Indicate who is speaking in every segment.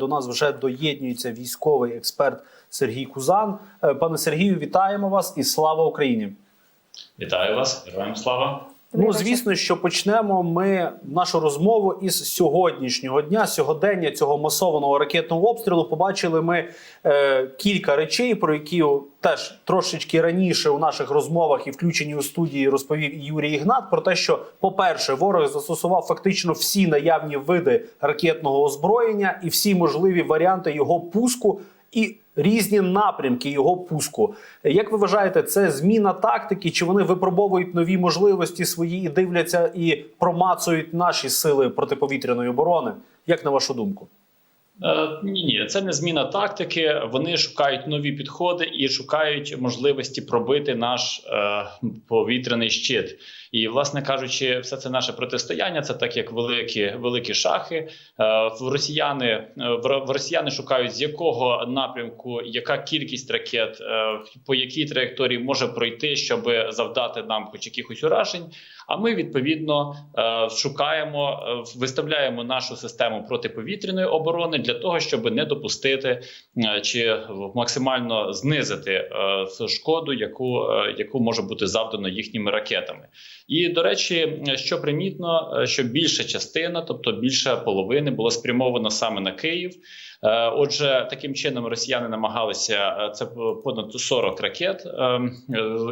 Speaker 1: до нас вже доєднується військовий експерт Сергій Кузан. Е, Пане Сергію, вітаємо вас і слава Україні!
Speaker 2: Вітаю вас, героям слава.
Speaker 1: Ну, звісно, що почнемо ми нашу розмову із сьогоднішнього дня, сьогодення цього масованого ракетного обстрілу. Побачили ми е, кілька речей, про які теж трошечки раніше у наших розмовах і включені у студії розповів Юрій Ігнат. Про те, що, по-перше, ворог застосував фактично всі наявні види ракетного озброєння і всі можливі варіанти його пуску. І різні напрямки його пуску. Як ви вважаєте, це зміна тактики? Чи вони випробовують нові можливості свої і дивляться і промацують наші сили протиповітряної оборони? Як на вашу думку?
Speaker 2: Е, ні, ні, це не зміна тактики. Вони шукають нові підходи і шукають можливості пробити наш е, повітряний щит. І, власне кажучи, все це наше протистояння. Це так як великі великі шахи. Е, росіяни е, росіяни шукають з якого напрямку, яка кількість ракет, е, по якій траєкторії може пройти, щоб завдати нам хоч якихось уражень. А ми відповідно шукаємо, виставляємо нашу систему протиповітряної оборони для того, щоб не допустити чи максимально знизити шкоду, яку, яку може бути завдано їхніми ракетами. І до речі, що примітно, е, що більша частина, тобто більша половини, було спрямовано саме на Київ. Е, Отже, таким чином росіяни намагалися е, це понад 40 ракет, е, е,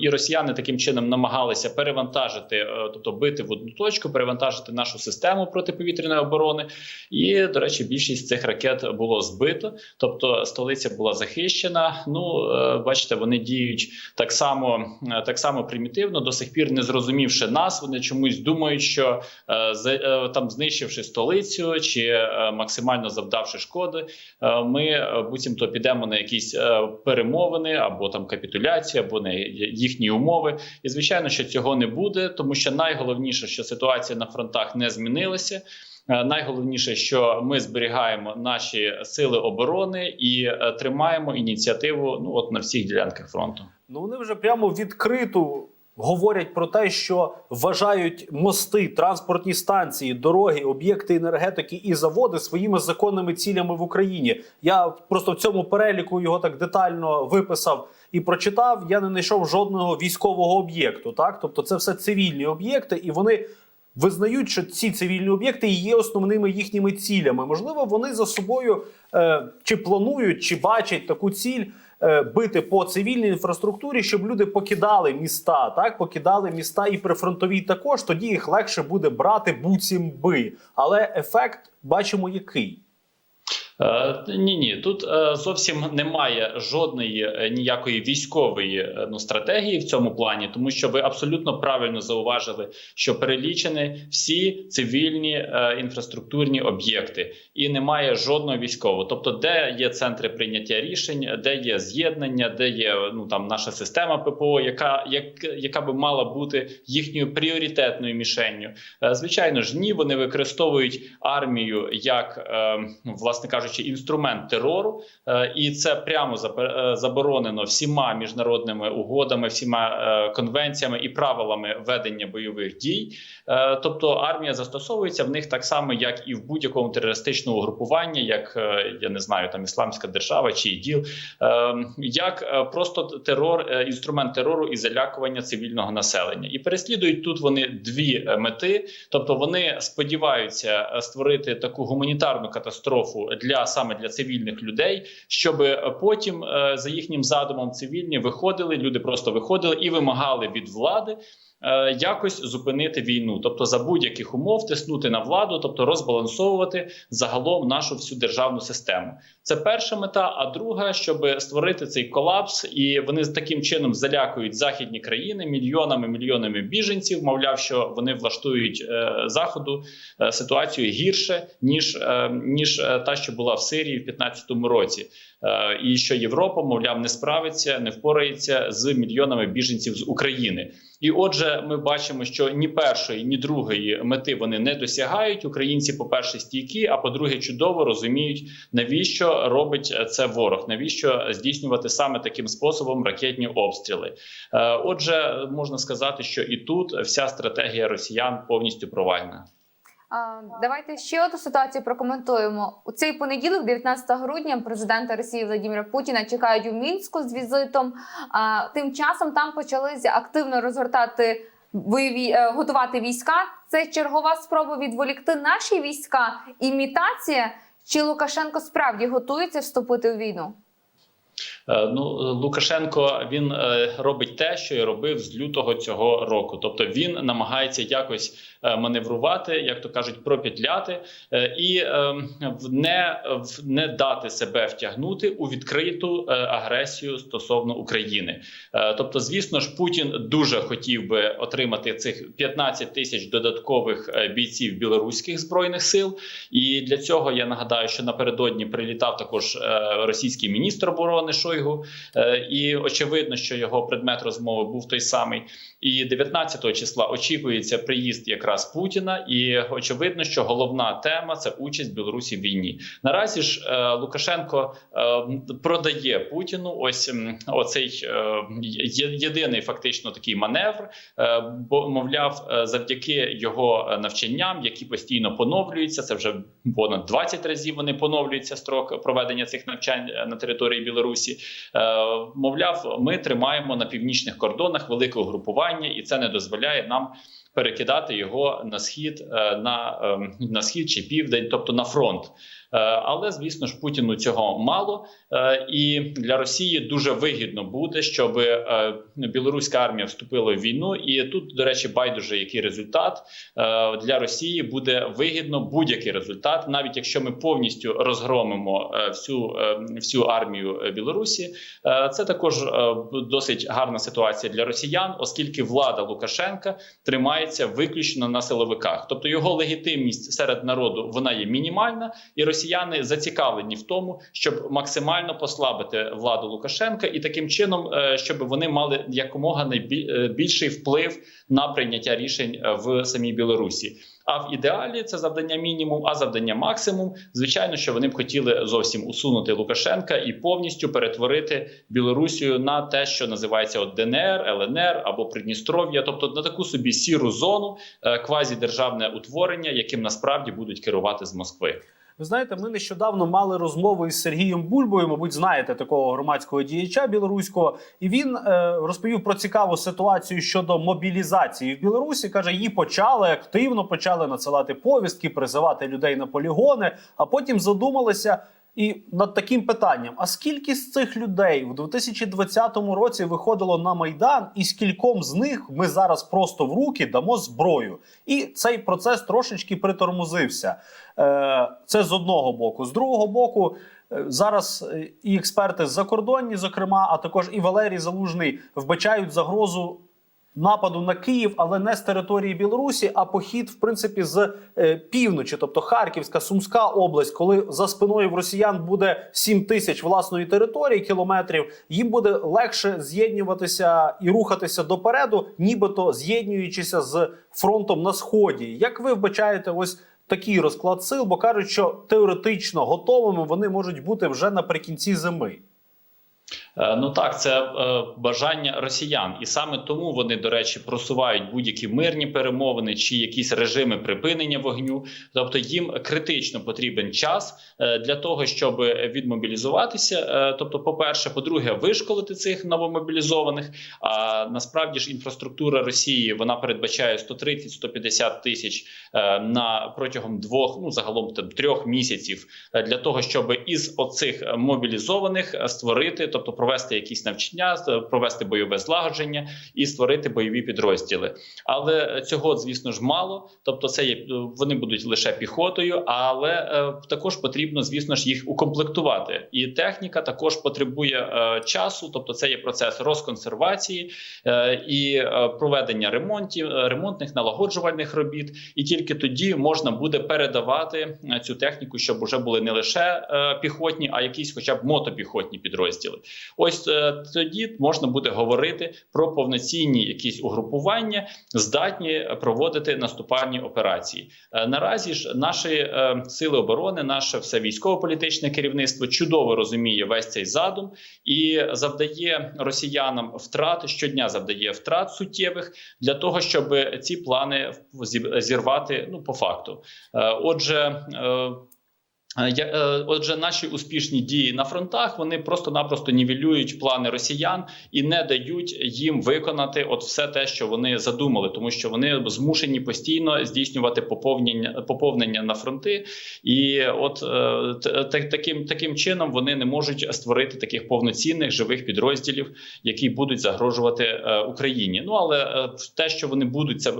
Speaker 2: і росіяни таким чином намагалися перевантажити, тобто бити в одну точку, перевантажити нашу систему протиповітряної оборони. І до речі, більшість цих ракет було збито, тобто столиця була захищена. Ну бачите, вони діють так само, так само примітивно, до сих пір не зрозумівши нас. Вони чомусь думають, що там знищивши столицю чи максимально завдавши шкоди, ми е, буцімто підемо на якісь е, перемовини або там капітуляції, або на їхні умови. І звичайно, що цього не буде, тому що найголовніше, що ситуація на фронтах не змінилася. Е, Найголовніше, що ми зберігаємо наші сили оборони і е, тримаємо ініціативу. Ну от на всіх ділянках фронту.
Speaker 1: Ну вони вже прямо відкрито говорять про те, що вважають мости, транспортні станції, дороги, об'єкти енергетики і заводи своїми законними цілями в Україні. Я просто в цьому переліку його так детально виписав і прочитав. Я не знайшов жодного військового об'єкту. Так, тобто, це все цивільні об'єкти, і вони. Визнають, що ці цивільні об'єкти є основними їхніми цілями. Можливо, вони за собою е, чи планують, чи бачать таку ціль бити по цивільній інфраструктурі, щоб люди покидали міста, так покидали міста і прифронтові також. Тоді їх легше буде брати буцім би. Але ефект бачимо який.
Speaker 2: Е, Ні, ні, тут е, зовсім немає жодної е, ніякої військової ну, стратегії в цьому плані, тому що ви абсолютно правильно зауважили, що перелічені всі цивільні інфраструктурні об'єкти, і немає жодного військового. Тобто, де є центри прийняття рішень, де є з'єднання, де є ну там наша система ППО, яка як, яка би мала бути їхньою пріоритетною мішенню. Звичайно ж, ні, вони використовують армію як, ну, власне кажучи, інструмент терору, е, і це прямо е, заборонено всіма міжнародними угодами, всіма е, конвенціями і правилами ведення бойових дій. Тобто армія застосовується в них так само, як і в будь-якому терористичному угрупуванні, як я не знаю, там ісламська держава чи іділ, е, як просто терор, інструмент терору і залякування цивільного населення. І переслідують тут вони дві мети, тобто вони сподіваються створити таку гуманітарну катастрофу для саме для цивільних людей, щоб е, потім е, за їхнім задумом цивільні виходили, люди просто виходили і вимагали від влади. Е, Якось зупинити війну, тобто за будь-яких умов тиснути на владу, тобто розбалансовувати загалом нашу всю державну систему. Це перша мета. А друга, щоб створити цей колапс, і вони таким чином залякують західні країни мільйонами мільйонами біженців. Мовляв, що вони влаштують е, заходу е, ситуацію гірше ніж, е, ніж е, та, що була в Сирії в 2015 році. Е, і що Європа, мовляв, не справиться, не впорається з мільйонами біженців з України. І отже, ми бачимо, що ні першої, ні другої мети вони не досягають. Українці, по перше, стійкі, а по-друге, чудово розуміють, навіщо робить це ворог, навіщо здійснювати саме таким способом ракетні обстріли. Е, Отже, можна сказати, що і тут вся стратегія росіян повністю провальна.
Speaker 3: Давайте ще одну ситуацію прокоментуємо. У цей понеділок, 19 грудня, президента Росії Владимира Путіна чекають у мінську з візитом. Тим часом там почалися активно розгортати бойові е, готувати війська. Це чергова спроба відволікти наші війська. Імітація чи Лукашенко справді готується вступити у війну?
Speaker 2: Е, Ну, Лукашенко він е, робить те, що і робив з лютого цього року. Тобто він намагається якось маневрувати, як то кажуть, пропетляти е, і е, не, не дати себе втягнути у відкриту е, агресію стосовно України. Е, Тобто, звісно ж, Путін дуже хотів би отримати цих 15 тисяч додаткових е, бійців білоруських збройних сил. І для цього я нагадаю, що напередодні прилітав також е, російський міністр оборони Шойгу, е, і очевидно, що його предмет розмови був той самий. І 19 числа очікується приїзд якраз Путіна, і очевидно, що головна тема це участь Білорусі в війні. Наразі ж е, Лукашенко е, продає Путіну ось оцей е, єдиний фактично такий маневр. Е, бо мовляв, е, завдяки його навчанням, які постійно поновлюються, це вже понад 20 разів вони поновлюються строк проведення цих навчань е, на території Білорусі. Е, Мовляв, ми тримаємо на північних кордонах велике угрупування, і це не дозволяє нам. Перекидати його на схід е, на, ем, на схід чи південь, тобто на фронт. Е, Але звісно ж Путіну цього мало, Е, і для Росії дуже вигідно буде, щоб е, білоруська армія вступила в війну. І тут, до речі, байдуже який результат для Росії буде вигідно будь-який результат, навіть якщо ми повністю розгромимо всю, всю армію Білорусі. Це також досить гарна ситуація для росіян, оскільки влада Лукашенка тримається виключно на силовиках, тобто його легітимність серед народу вона є мінімальна, і росіяни зацікавлені в тому, щоб максимально послабити владу Лукашенка, і таким чином, е, щоб вони мали якомога найбі- е, вплив на прийняття рішень е, в самій Білорусі. А в ідеалі це завдання мінімум, а завдання максимум. Звичайно, що вони б хотіли зовсім усунути Лукашенка і повністю перетворити Білорусію на те, що називається от ДНР, ЛНР або Придністров'я, тобто на таку собі сіру зону, квазідержавне утворення, яким насправді будуть керувати з Москви.
Speaker 1: Ви знаєте, ми нещодавно мали розмову із Сергієм Бульбою. Мабуть, знаєте такого громадського діяча білоруського, і він е, розповів про цікаву ситуацію щодо мобілізації в Білорусі. каже, її почали активно почали надсилати повістки, призивати людей на полігони, а потім задумалися. І над таким питанням: а скільки з цих людей в 2020 році виходило на майдан, і скільком з них ми зараз просто в руки дамо зброю? І цей процес трошечки притормозився. Е, Це з одного боку. З другого боку, е, зараз е, і експерти закордонні, зокрема, а також і Валерій Залужний вбачають загрозу. Нападу на Київ, але не з території Білорусі, а похід, в принципі, з е, півночі, тобто Харківська, Сумська область, коли за спиною в росіян буде 7 тисяч власної території кілометрів, їм буде легше з'єднуватися і рухатися допереду, нібито з'єднуючися з фронтом на сході. Як ви вбачаєте, ось такий розклад сил, бо кажуть, що теоретично готовими вони можуть бути вже наприкінці зими.
Speaker 2: Е, Ну так, це е, бажання росіян, і саме тому вони, до речі, просувають будь-які мирні перемовини чи якісь режими припинення вогню. Тобто їм критично потрібен час е, для того, щоб відмобілізуватися. Тобто, по-перше, по-друге, вишколити цих новомобілізованих. А насправді ж інфраструктура Росії вона передбачає 130-150 тисяч на протягом двох, ну загалом там трьох місяців для того, щоб із оцих мобілізованих створити, тобто провести якісь навчання, е, провести бойове злагодження і створити бойові підрозділи. Але цього, звісно ж, мало. Тобто, це є вони будуть лише піхотою, але е, також потрібно, звісно ж, їх укомплектувати. І техніка також потребує е, часу, тобто це є процес розконсервації е, і е, проведення ремонтів, е, ремонтних налагоджувальних робіт. І тільки тоді можна буде передавати е, цю техніку, щоб вже були не лише е, піхотні, а якісь, хоча б мотопіхотні підрозділи. Ось е, тоді можна буде говорити про повноцінні якісь угрупування, здатні проводити наступальні операції. Е, наразі ж наші е, сили оборони, наше все військово-політичне керівництво чудово розуміє весь цей задум і завдає росіянам втрат щодня завдає втрат суттєвих для того, щоб ці плани зі- зірвати. Ну по факту. Отже. Е, Е, Отже, наші успішні дії на фронтах вони просто-напросто нівелюють плани росіян і не дають їм виконати от все те, що вони задумали, тому що вони змушені постійно здійснювати поповнення поповнення на фронти, і от е, таким таким чином вони не можуть створити таких повноцінних живих підрозділів, які будуть загрожувати Україні. Ну але те, що вони будуть це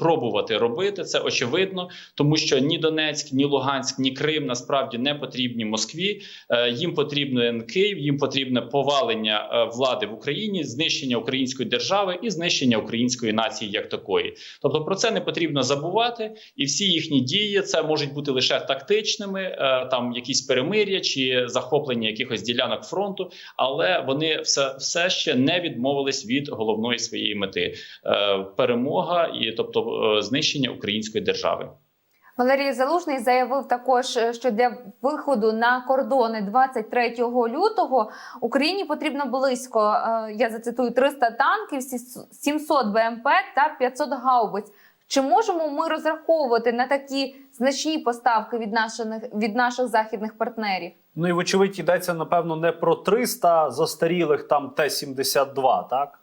Speaker 2: пробувати робити, це очевидно, тому що ні Донецьк, ні Луганськ, ні Крим насправді не потрібні Москві. Е, Їм потрібен Київ, їм потрібне повалення е, влади в Україні, знищення української держави і знищення української нації як такої. Тобто про це не потрібно забувати, і всі їхні дії це можуть бути лише тактичними, е, там якісь перемир'я чи захоплення якихось ділянок фронту, але вони все, все ще не відмовились від головної своєї мети перемога і тобто знищення української держави.
Speaker 3: Валерій Залужний заявив також, е, що для виходу на кордони 23 лютого Україні потрібно близько, е, я зацитую, 300 танків, сіс- 700 БМП та 500 гаубиць. Чи можемо ми розраховувати на такі значні поставки від наших від наших західних партнерів?
Speaker 1: Ну і вочевидь йдеться напевно не про 300 застарілих там Т-72, так?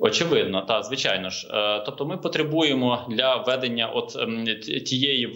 Speaker 2: Очевидно, та звичайно ж. Е, Тобто, ми потребуємо для ведення от ем, тієї е,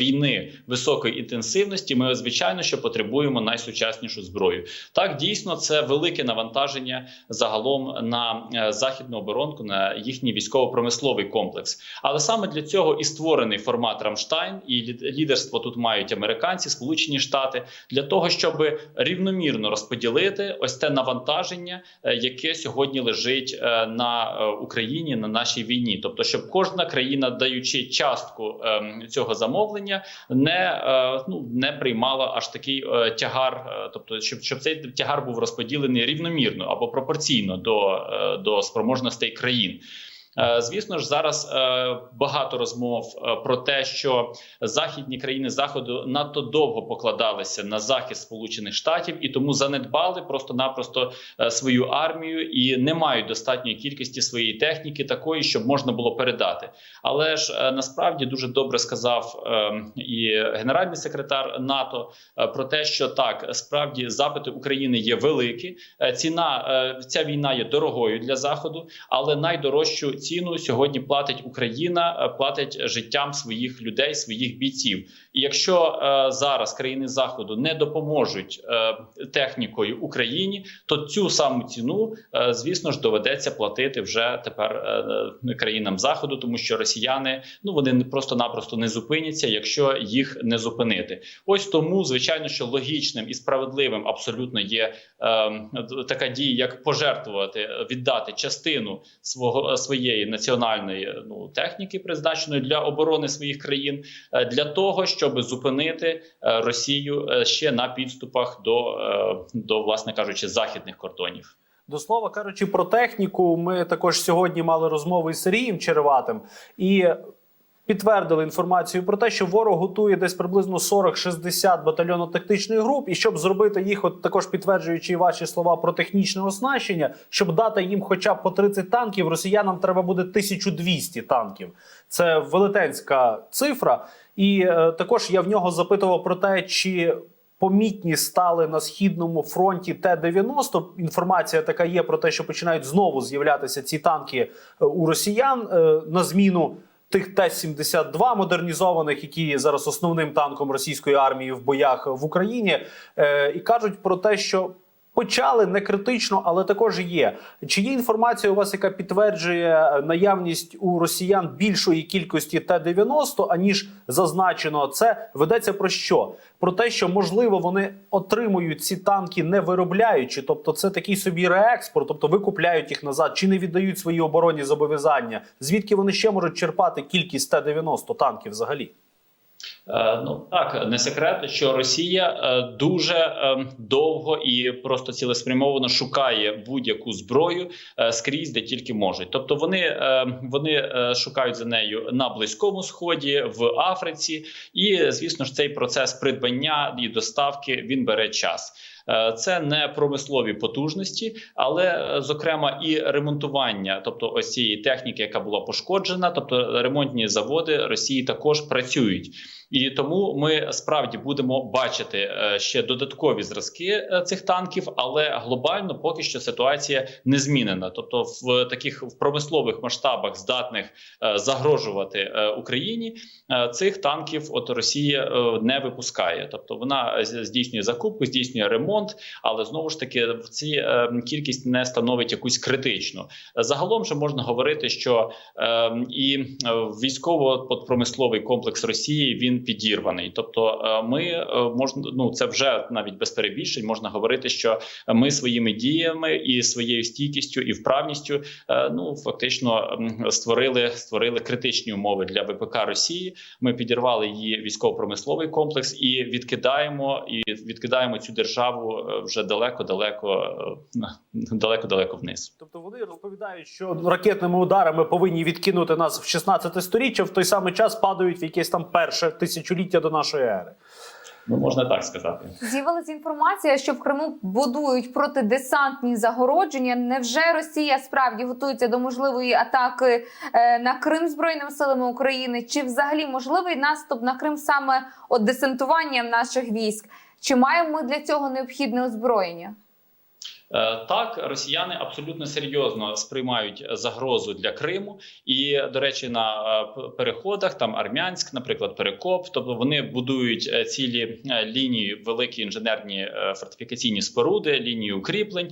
Speaker 2: війни високої інтенсивності. Ми звичайно, що потребуємо найсучаснішу зброю. Так дійсно це велике навантаження загалом на е, західну оборонку, на їхній військово-промисловий комплекс. Але саме для цього і створений формат Рамштайн, і лі- лідерство тут мають американці, Сполучені Штати, для того, щоб рівномірно розподілити ось те навантаження, яке сьогодні лежить на е, Україні на нашій війні. Тобто, щоб кожна країна, даючи частку ем, цього замовлення, не е, ну не приймала аж такий е, тягар, тобто, щоб, щоб цей тягар був розподілений рівномірно або пропорційно до, до спроможностей країн. Е, Звісно ж, зараз е, багато розмов е, про те, що західні країни заходу надто довго покладалися на захист Сполучених Штатів і тому занедбали просто-напросто свою армію і не мають достатньої кількості своєї техніки, такої, щоб можна було передати. Але ж насправді дуже добре сказав е, і генеральний секретар НАТО про те, що так справді запити України є великі. Ціна ця війна є дорогою для заходу, але найдорожчу ціну сьогодні платить Україна, е, платить життям своїх людей, своїх бійців. І якщо е, зараз країни заходу не допоможуть е, технікою Україні, то цю саму ціну, е, звісно ж, доведеться платити вже тепер е, країнам заходу, тому що росіяни ну вони просто-напросто не зупиняться, якщо їх не зупинити. Ось тому, звичайно, що логічним і справедливим абсолютно є е, така дія, як пожертвувати, е, віддати частину свого своєї національної е, ну техніки, призначеної для оборони своїх країн, е, для того, щоб зупинити е, Росію ще на підступах до, до власне кажучи, західних кордонів.
Speaker 1: До слова кажучи про техніку, ми також сьогодні мали розмову із Сергієм Череватим і підтвердили інформацію про те, що ворог готує десь приблизно 40-60 батальйонно-тактичних груп, і щоб зробити їх, от також підтверджуючи ваші слова про технічне оснащення, щоб дати їм хоча б по 30 танків, росіянам треба буде 1200 танків. Це велетенська цифра. І е, також я в нього запитував про те, чи помітні стали на східному фронті Т-90. Інформація така є про те, що починають знову з'являтися ці танки е, у росіян е, на зміну. Тих Т-72 модернізованих, які є зараз основним танком російської армії в боях в Україні, е, і кажуть про те, що почали не критично, але також є. Чи є інформація у вас, яка підтверджує е, наявність у росіян більшої кількості Т-90, аніж зазначено? Це ведеться про що? Про те, що можливо вони отримують ці танки не виробляючи, тобто це такий собі реекспорт, тобто викупляють їх назад, чи не віддають свої оборонні зобов'язання. Звідки вони ще можуть черпати кількість Т-90 танків взагалі?
Speaker 2: Е, Ну так не секрет, що Росія е, дуже е, довго і просто цілеспрямовано шукає будь-яку зброю е, скрізь, де тільки можуть. Тобто вони, вони шукають за нею на близькому сході, в Африці, і звісно ж цей процес придбання і доставки він бере час. Це не промислові потужності, але зокрема і ремонтування, тобто ось цієї техніки, яка була пошкоджена, тобто ремонтні заводи Росії також працюють. І тому ми справді будемо бачити е, ще додаткові зразки е, цих танків, але глобально поки що ситуація не змінена. Тобто, в таких в промислових масштабах здатних е, загрожувати Україні цих танків, от Росія не випускає. Тобто вона здійснює закупку, здійснює ремонт, але знову ж таки в ці е, кількість не становить якусь критичну. Загалом же можна говорити, що е, і військово-промисловий комплекс Росії він підірваний. Тобто, е, ми е, можна ну це вже навіть без перебільшень можна говорити, що ми своїми діями і своєю стійкістю і вправністю е, ну фактично створили створили критичні умови для ВПК Росії. Ми підірвали її військово-промисловий комплекс і відкидаємо і відкидаємо цю державу вже далеко, далеко, далеко, далеко вниз.
Speaker 1: Тобто вони розповідають, що ракетними ударами повинні відкинути нас в 16 сторіччя, в той самий час падають в якесь там перше тисячоліття до нашої ери.
Speaker 2: Ну можна так сказати.
Speaker 3: З'явилася інформація, що в Криму будують протидесантні загородження. Невже Росія справді готується до можливої атаки е, на Крим збройними силами України? Чи взагалі можливий наступ на Крим саме от десантуванням наших військ? Чи маємо ми для цього необхідне озброєння?
Speaker 2: Е, Так, росіяни абсолютно серйозно сприймають загрозу для Криму, і до речі, на е, переходах там Армянськ, наприклад, Перекоп. Тобто вони будують е, цілі лінії, великі інженерні фортифікаційні споруди, лінії укріплень,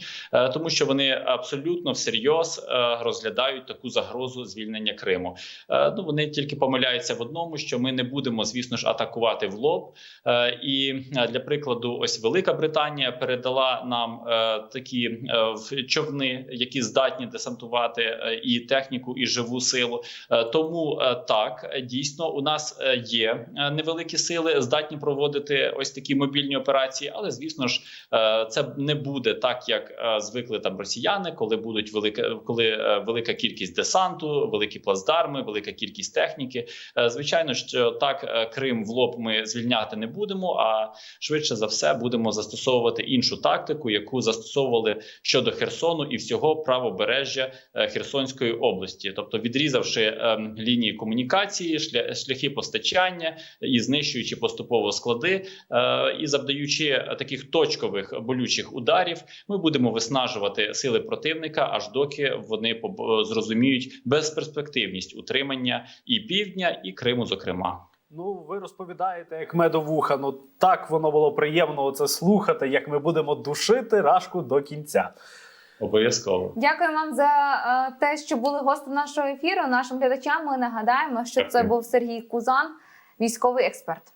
Speaker 2: тому що вони абсолютно всерйоз розглядають таку загрозу звільнення Криму. Ну вони тільки помиляються в одному, що ми не будемо, звісно ж, атакувати в лоб. І для прикладу, ось Велика Британія передала нам е, такі е, човни, які здатні десантувати е, і техніку, і живу силу. Е, Тому так дійсно у нас є невеликі сили, здатні проводити ось такі мобільні операції. Але звісно ж, це не буде так, як звикли там росіяни, коли будуть велика, коли велика кількість десанту, великі плацдарми, велика кількість техніки. Звичайно, що так Крим в лоб ми звільняти не будемо. А швидше за все будемо застосовувати іншу тактику, яку застосовували щодо Херсону і всього правобережжя е, Херсонської області, тобто відрізавши ем, лінії комунікації, шля- шляхи постачання і знищуючи поступово склади, е, і завдаючи таких точкових болючих ударів, ми будемо виснажувати сили противника, аж доки вони зрозуміють безперспективність утримання і півдня, і Криму, зокрема.
Speaker 1: Ну, ви розповідаєте як медовуха. Ну так воно було приємно це слухати, як ми будемо душити рашку до кінця.
Speaker 2: Обов'язково.
Speaker 3: Дякую вам за е, те, що були гостем нашого ефіру. Нашим глядачам ми нагадаємо, що це був Сергій Кузан, військовий експерт.